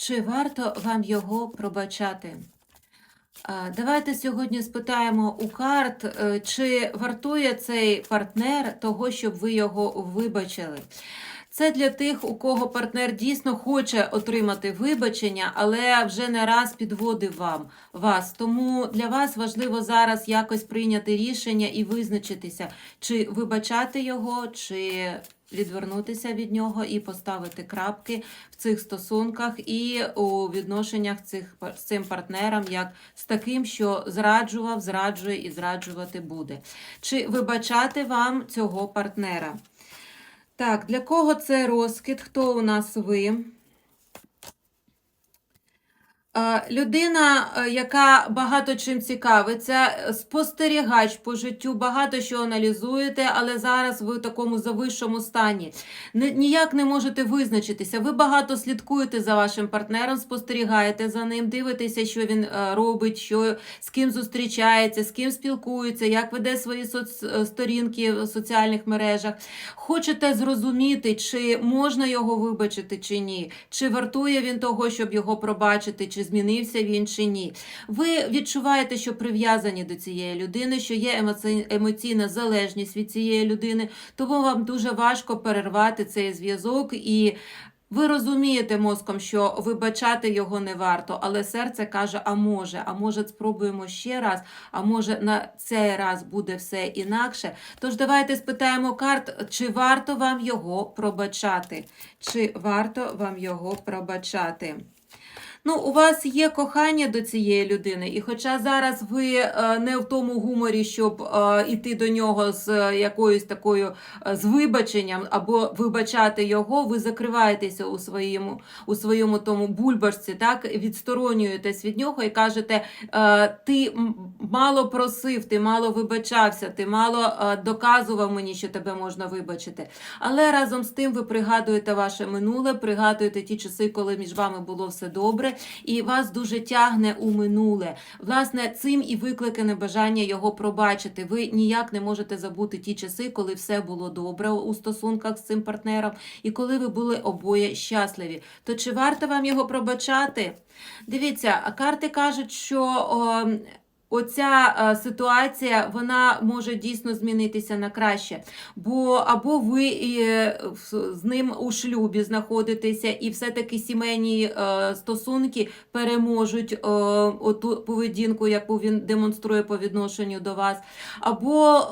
Чи варто вам його пробачати? Давайте сьогодні спитаємо у карт, е, чи вартує цей партнер того, щоб ви його вибачили. Це для тих, у кого партнер дійсно хоче отримати вибачення, але вже не раз підводив вам вас. Тому для вас важливо зараз якось прийняти рішення і визначитися, чи вибачати його, чи відвернутися від нього і поставити крапки в цих стосунках і у відношеннях цих з цим партнером, як з таким, що зраджував, зраджує і зраджувати буде. Чи вибачати вам цього партнера? Так, для кого це розкид? Хто у нас ви? Е, Людина, е, яка багато чим цікавиться, е, спостерігач по життю, багато що аналізуєте, але зараз ви в такому завищому стані. Ніяк не можете визначитися. Ви багато слідкуєте за вашим партнером, спостерігаєте за ним, дивитеся, що він робить, що, з ким зустрічається, з ким спілкується, як веде свої соц- е, сторінки в соціальних мережах. Хочете зрозуміти, чи можна його вибачити, чи ні, чи вартує він того, щоб його пробачити, чи змінився він, чи ні. Ви відчуваєте, що прив'язані до цієї людини, що є емоційна залежність від цієї людини, тому вам дуже важко перервати цей зв'язок і. Ви розумієте мозком, що вибачати його не варто, але серце каже: а може, а може, спробуємо ще раз, а може на цей раз буде все інакше. Тож давайте спитаємо карт, чи варто вам його пробачати? Чи варто вам його пробачати? Ну, у вас є кохання до цієї людини, і хоча зараз ви е, не в тому гуморі, щоб е, іти до нього з е, якоюсь такою з вибаченням або вибачати його, ви закриваєтеся у своєму у своєму тому бульбашці, так відсторонюєтесь від нього і кажете: ти мало просив, ти мало вибачався, ти мало доказував мені, що тебе можна вибачити. Але разом з тим ви пригадуєте ваше минуле, пригадуєте ті часи, коли між вами було все добре, і вас дуже тягне у минуле. Власне, цим і викликане бажання його пробачити. Ви ніяк не можете забути ті часи, коли все було добре у стосунках з цим партнером, і коли ви були обоє щасливі. То чи варто вам його пробачати? Дивіться, карти кажуть, що. О, Оця е, ситуація вона може дійсно змінитися на краще, бо або ви е, з ним у шлюбі знаходитеся, і все-таки сімейні е, стосунки переможуть оту поведінку, яку він демонструє по відношенню до вас, або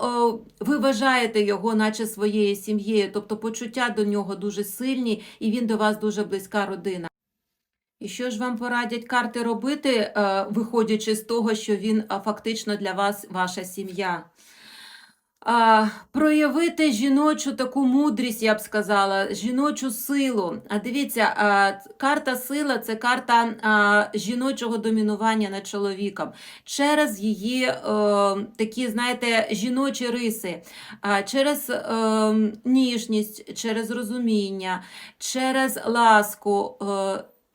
ви вважаєте його, наче своєю сім'єю, тобто почуття до нього дуже сильні, і він до вас дуже близька родина. І що ж вам порадять карти робити, е, виходячи з того, що він фактично для вас ваша сім'я? Проявити жіночу таку мудрість, я б сказала, жіночу силу. А дивіться, карта сила це карта жіночого домінування над чоловіком через її е, такі, знаєте, жіночі риси, через е, ніжність, через розуміння, через ласку.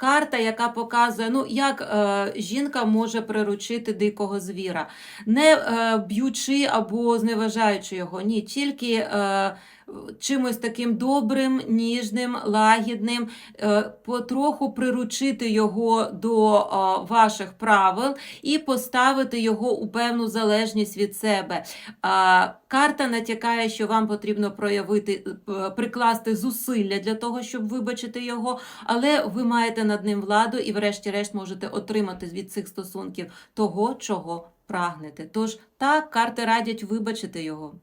Карта, яка показує, ну, як е, жінка може приручити дикого звіра, не е, б'ючи або зневажаючи його, ні, тільки е, чимось таким добрим, ніжним, лагідним, е, потроху приручити його до е, ваших правил і поставити його у певну залежність від себе. Карта натякає, що вам потрібно проявити, е, прикласти зусилля для того, щоб вибачити його, але ви маєте над ним владу і, врешті-решт, можете отримати від цих стосунків того, чого прагнете. Тож так, карти радять вибачити його.